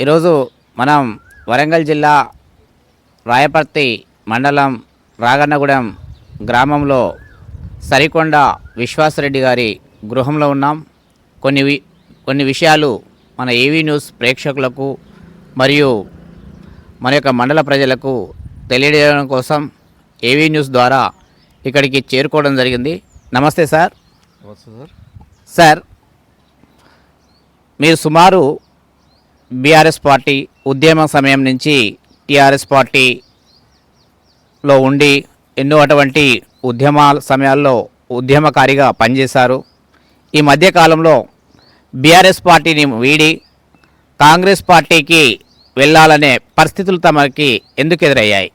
ఈరోజు మనం వరంగల్ జిల్లా రాయపర్తి మండలం రాగన్నగూడెం గ్రామంలో సరికొండ విశ్వాసరెడ్డి గారి గృహంలో ఉన్నాం. కొన్ని వి కొన్ని విషయాలు మన ఏవీ న్యూస్ ప్రేక్షకులకు మరియు మన యొక్క మండల ప్రజలకు తెలియజేయడం కోసం ఏవీ న్యూస్ ద్వారా ఇక్కడికి చేరుకోవడం జరిగింది. నమస్తే సార్. నమస్తే సార్. సార్ మీరు సుమారు బీఆర్ఎస్ పార్టీ ఉద్యమ సమయం నుంచి టీఆర్ఎస్ పార్టీలో ఉండి ఎన్నో అటువంటి ఉద్యమాల సమయాల్లో ఉద్యమకారిగా పనిచేశారు. ఈ మధ్యకాలంలో బీఆర్ఎస్ పార్టీని వీడి కాంగ్రెస్ పార్టీకి వెళ్ళాలనే పరిస్థితులు తమకి ఎందుకు ఎదురయ్యాయి?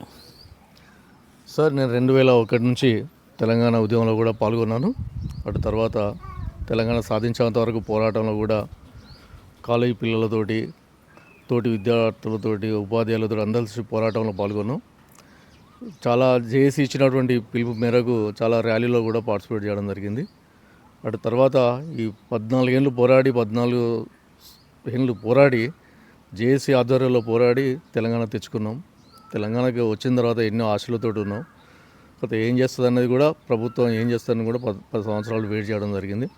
సార్ నేను రెండు వేల ఒకటి నుంచి తెలంగాణ ఉద్యమంలో కూడా పాల్గొన్నాను. అటు తర్వాత తెలంగాణ సాధించేంత వరకు పోరాటంలో కూడా కాలేజీ పిల్లలతోటి తోటి విద్యార్థులతోటి ఉపాధ్యాయులతో అందరి పోరాటంలో పాల్గొన్నాం. చాలా జేఏసీ ఇచ్చినటువంటి పిలుపు మేరకు చాలా ర్యాలీలో కూడా పార్టిసిపేట్ చేయడం జరిగింది. అటు తర్వాత ఈ పద్నాలుగేళ్ళు పోరాడి పద్నాలుగు ఏళ్ళు పోరాడి జేఏసీ ఆధ్వర్యంలో పోరాడి తెలంగాణ తెచ్చుకున్నాం. తెలంగాణకి వచ్చిన తర్వాత ఎన్నో ఆశలతోటి ఉన్నాం. కాకపోతే ఏం చేస్తుంది అన్నది కూడా ప్రభుత్వం ఏం చేస్తుందని కూడా పది పది సంవత్సరాలు వెయిట్ చేయడం జరిగింది.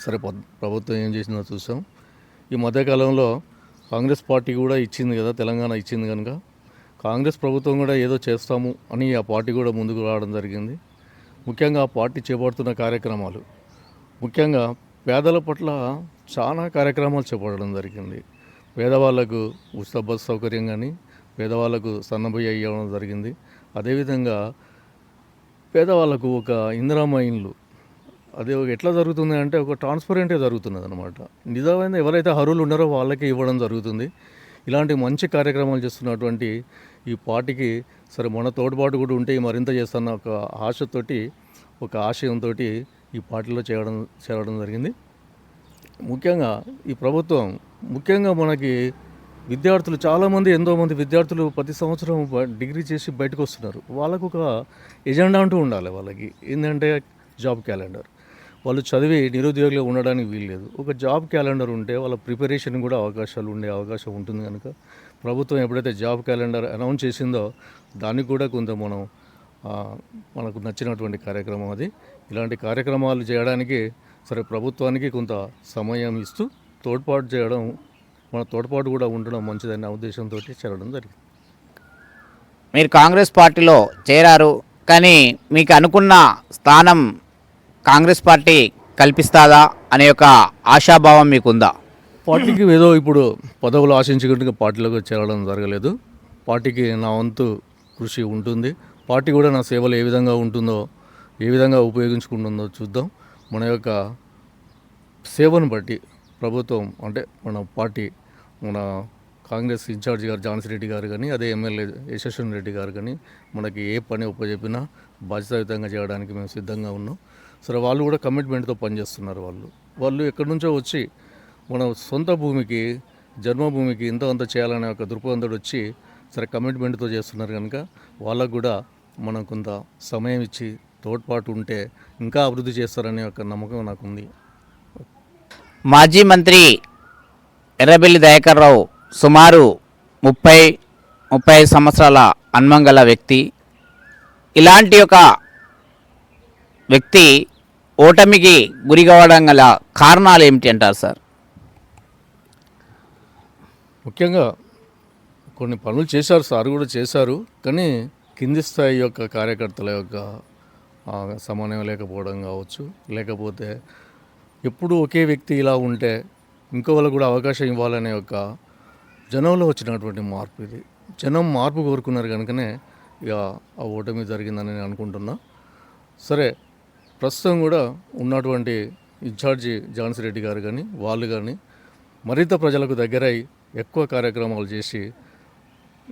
సరే పద్- ప్రభుత్వం ఏం చేసిందో చూసాం. ఈ మధ్యకాలంలో కాంగ్రెస్ పార్టీ కూడా ఇచ్చింది కదా తెలంగాణ ఇచ్చింది కనుక. కాంగ్రెస్ ప్రభుత్వం కూడా ఏదో చేస్తాము అని ఆ పార్టీ కూడా ముందుకు రావడం జరిగింది. ముఖ్యంగా ఆ పార్టీ చేపడుతున్న కార్యక్రమాలు. ముఖ్యంగా పేదల పట్ల చాలా కార్యక్రమాలు చేపట్టడం జరిగింది. పేదవాళ్ళకు ఉచిత బస్సు సౌకర్యం కానీ పేదవాళ్ళకు సన్నబియ్య ఇవ్వడం జరిగింది. అదేవిధంగా పేదవాళ్ళకు ఒక ఇందిరామ ఇండ్లు అది ఎట్లా జరుగుతుంది అంటే ఒక ట్రాన్స్పరెంటే జరుగుతున్నది అనమాట నిజమైన ఎవరైతే అర్హులు ఉన్నారో వాళ్ళకే ఇవ్వడం జరుగుతుంది. ఇలాంటి మంచి కార్యక్రమాలు చేస్తున్నటువంటి ఈ పార్టీకి సరే మన తోడ్పాటు కూడా ఉంటే మరింత చేస్తున్న ఒక ఆశతోటి ఒక ఆశయంతో ఈ పార్టీలో చేయడం చేరడం జరిగింది. ముఖ్యంగా ఈ ప్రభుత్వం ముఖ్యంగా మనకి విద్యార్థులు చాలామంది ఎంతోమంది విద్యార్థులు ప్రతి సంవత్సరం డిగ్రీ చేసి బయటకు వస్తున్నారు. వాళ్ళకు ఒక ఎజెండా అంటూ ఉండాలి వాళ్ళకి. ఏంటంటే జాబ్ క్యాలెండర్. వాళ్ళు చదివి నిరుద్యోగులు ఉండడానికి వీల్లేదు. ఒక జాబ్ క్యాలెండర్ ఉంటే వాళ్ళ ప్రిపరేషన్ కూడా అవకాశాలు ఉండే అవకాశం ఉంటుంది కనుక ప్రభుత్వం ఎప్పుడైతే జాబ్ క్యాలెండర్ అనౌన్స్ చేసిందో దానికి కూడా కొంత మనం మనకు నచ్చినటువంటి కార్యక్రమం అది. ఇలాంటి కార్యక్రమాలు చేయడానికి సరే ప్రభుత్వానికి కొంత సమయం ఇస్తూ తోడ్పాటు చేయడం మన తోడ్పాటు కూడా ఉండడం మంచిదనే ఉద్దేశంతో చేరడం జరిగింది. మీరు కాంగ్రెస్ పార్టీలో చేరారు కానీ మీకు అనుకున్న స్థానం కాంగ్రెస్ పార్టీ కల్పిస్తాదా అనే ఒక ఆశాభావం మీకుందా? పార్టీకి ఏదో ఇప్పుడు పదవులు ఆశించుకుంటే పార్టీలోకి చేరడం జరగలేదు. పార్టీకి నా వంతు కృషి ఉంటుంది. పార్టీ కూడా నా సేవలు ఏ విధంగా ఉంటుందో ఏ విధంగా ఉపయోగించుకుంటుందో చూద్దాం. మన యొక్క సేవను బట్టి ప్రభుత్వం అంటే మన పార్టీ మన కాంగ్రెస్ ఇన్ఛార్జ్ గారు ఝాన్సీ రెడ్డి గారు కానీ అదే ఎమ్మెల్యే యశస్వన్ రెడ్డి గారు కానీ మనకి ఏ పని ఉపజెప్పినా బాధ్యతాయుతంగా చేయడానికి మేము సిద్ధంగా ఉన్నాం. సరే వాళ్ళు కూడా కమిట్మెంట్తో పనిచేస్తున్నారు వాళ్ళు. వాళ్ళు ఎక్కడి నుంచో వచ్చి మన సొంత భూమికి జన్మభూమికి ఇంత అంత చేయాలనే ఒక దృక్పథంతో వచ్చి సరే కమిట్మెంట్తో చేస్తున్నారు కనుక వాళ్ళకు కూడా మనం కొంత సమయం ఇచ్చి తోడ్పాటు ఉంటే ఇంకా అభివృద్ధి చేస్తారనే ఒక నమ్మకం నాకుంది. మాజీ మంత్రి ఎర్రబెల్లి దయాకర్ రావు సుమారు ముప్పై ముప్పై సంవత్సరాల అన్మంగల వ్యక్తి. ఇలాంటి ఒక వ్యక్తి ఓటమికి గురి కావడం గల కారణాలు ఏమిటి అంటారు సార్? ముఖ్యంగా కొన్ని పనులు చేశారు సార్ కూడా చేశారు కానీ కింది స్థాయి యొక్క కార్యకర్తల యొక్క సమన్వయం లేకపోవడం కావచ్చు లేకపోతే ఎప్పుడు ఒకే వ్యక్తి ఇలా ఉంటే ఇంకో వాళ్ళకు కూడా అవకాశం ఇవ్వాలనే ఒక జనంలో వచ్చినటువంటి మార్పు ఇది. జనం మార్పు కోరుకున్నారు కనుకనే ఇక ఆ ఓటమి జరిగిందని నేను అనుకుంటున్నా. సరే ప్రస్తుతం కూడా ఉన్నటువంటి ఇన్ఛార్జి జాన్సీ రెడ్డి గారు కానీ వాళ్ళు కానీ మరింత ప్రజలకు దగ్గరై ఎక్కువ కార్యక్రమాలు చేసి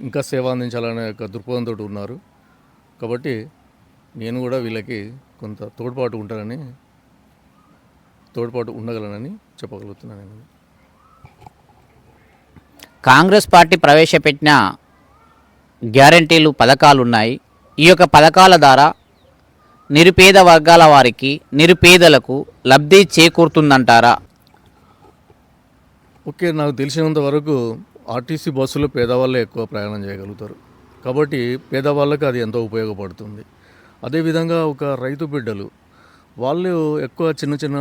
ఇంకా సేవ అందించాలనే ఒక దృక్పథంతో ఉన్నారు. కాబట్టి నేను కూడా వీళ్ళకి కొంత తోడ్పాటు ఉంటానని తోడ్పాటు ఉండగలనని చెప్పగలుగుతున్నాను నేను. కాంగ్రెస్ పార్టీ ప్రవేశపెట్టిన గ్యారంటీలు పథకాలు ఉన్నాయి. ఈ యొక్క పథకాల ద్వారా నిరుపేద వర్గాల వారికి నిరుపేదలకు లబ్ధి చేకూరుతుందంటారా? ఓకే నాకు తెలిసినంత వరకు ఆర్టీసీ బస్సులో పేదవాళ్ళే ఎక్కువ ప్రయాణం చేయగలుగుతారు. కాబట్టి పేదవాళ్ళకి అది ఎంతో ఉపయోగపడుతుంది. అదేవిధంగా ఒక రైతు బిడ్డలు వాళ్ళు ఎక్కువ చిన్న చిన్న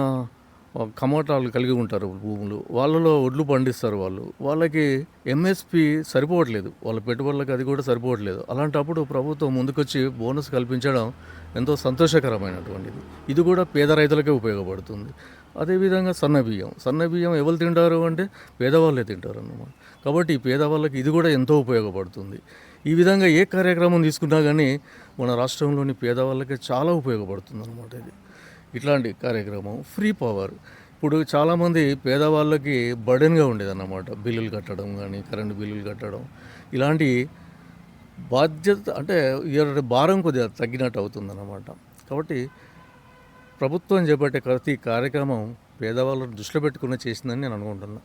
కమోటాలు కలిగి ఉంటారు భూములు. వాళ్ళలో ఒడ్లు పండిస్తారు వాళ్ళు. వాళ్ళకి ఎంఎస్పి సరిపోవట్లేదు. వాళ్ళ పెట్టుబడులకు అది కూడా సరిపోవట్లేదు. అలాంటప్పుడు ప్రభుత్వం ముందుకొచ్చి బోనస్ కల్పించడం ఎంతో సంతోషకరమైనటువంటిది. ఇది కూడా పేద రైతులకే ఉపయోగపడుతుంది. అదేవిధంగా సన్న బియ్యం. సన్న బియ్యం ఎవరు తింటారు అంటే పేదవాళ్ళే తింటారు అన్నమాట. కాబట్టి ఈ పేదవాళ్ళకి ఇది కూడా ఎంతో ఉపయోగపడుతుంది. ఈ విధంగా ఏ కార్యక్రమం తీసుకున్నా కానీ మన రాష్ట్రంలోని పేదవాళ్ళకి చాలా ఉపయోగపడుతుంది అన్నమాట ఇది. ఇట్లాంటి కార్యక్రమం ఫ్రీ పవర్ ఇప్పుడు చాలామంది పేదవాళ్ళకి బర్డెన్గా ఉండేదన్నమాట. బిల్లులు కట్టడం కానీ కరెంటు బిల్లులు కట్టడం. ఇలాంటి బాధ్యత అంటే ఈ భారం కొద్దిగా తగ్గినట్టు అవుతుందన్నమాట. కాబట్టి ప్రభుత్వం చేపట్టే ప్రతి కార్యక్రమం పేదవాళ్ళను దృష్టిలో పెట్టుకుని చేసిందని నేను అనుకుంటున్నాను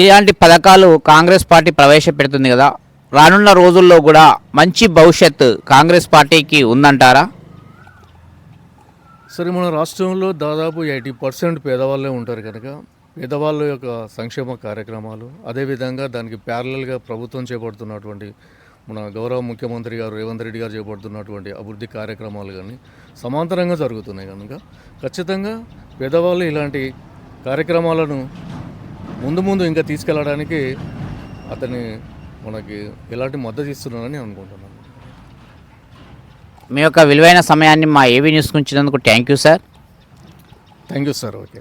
ఇలాంటి పథకాలు కాంగ్రెస్ పార్టీ ప్రవేశపెడుతుంది కదా. రానున్న రోజుల్లో కూడా మంచి భవిష్యత్ కాంగ్రెస్ పార్టీకి ఉందంటారా? సరే మన రాష్ట్రంలో దాదాపు ఎయిటీ పర్సెంట్ పేదవాళ్ళే ఉంటారు కనుక పేదవాళ్ళ యొక్క సంక్షేమ కార్యక్రమాలు అదేవిధంగా దానికి ప్యారలల్గా ప్రభుత్వం చేపడుతున్నటువంటి మన గౌరవ ముఖ్యమంత్రి గారు రేవంత్ రెడ్డి గారు చేపడుతున్నటువంటి అభివృద్ధి కార్యక్రమాలు కానీ సమాంతరంగా జరుగుతున్నాయి కనుక ఖచ్చితంగా పేదవాళ్ళు ఇలాంటి కార్యక్రమాలను ముందు ముందు ఇంకా తీసుకెళ్ళడానికి అతని మనకి ఎలాంటి మద్దతు ఇస్తున్నారని అనుకుంటున్నాను. మీ యొక్క విలువైన సమయాన్ని మా ఏవీ న్యూస్కి ఉంచినందుకు thank you sir. Thank you sir. Okay.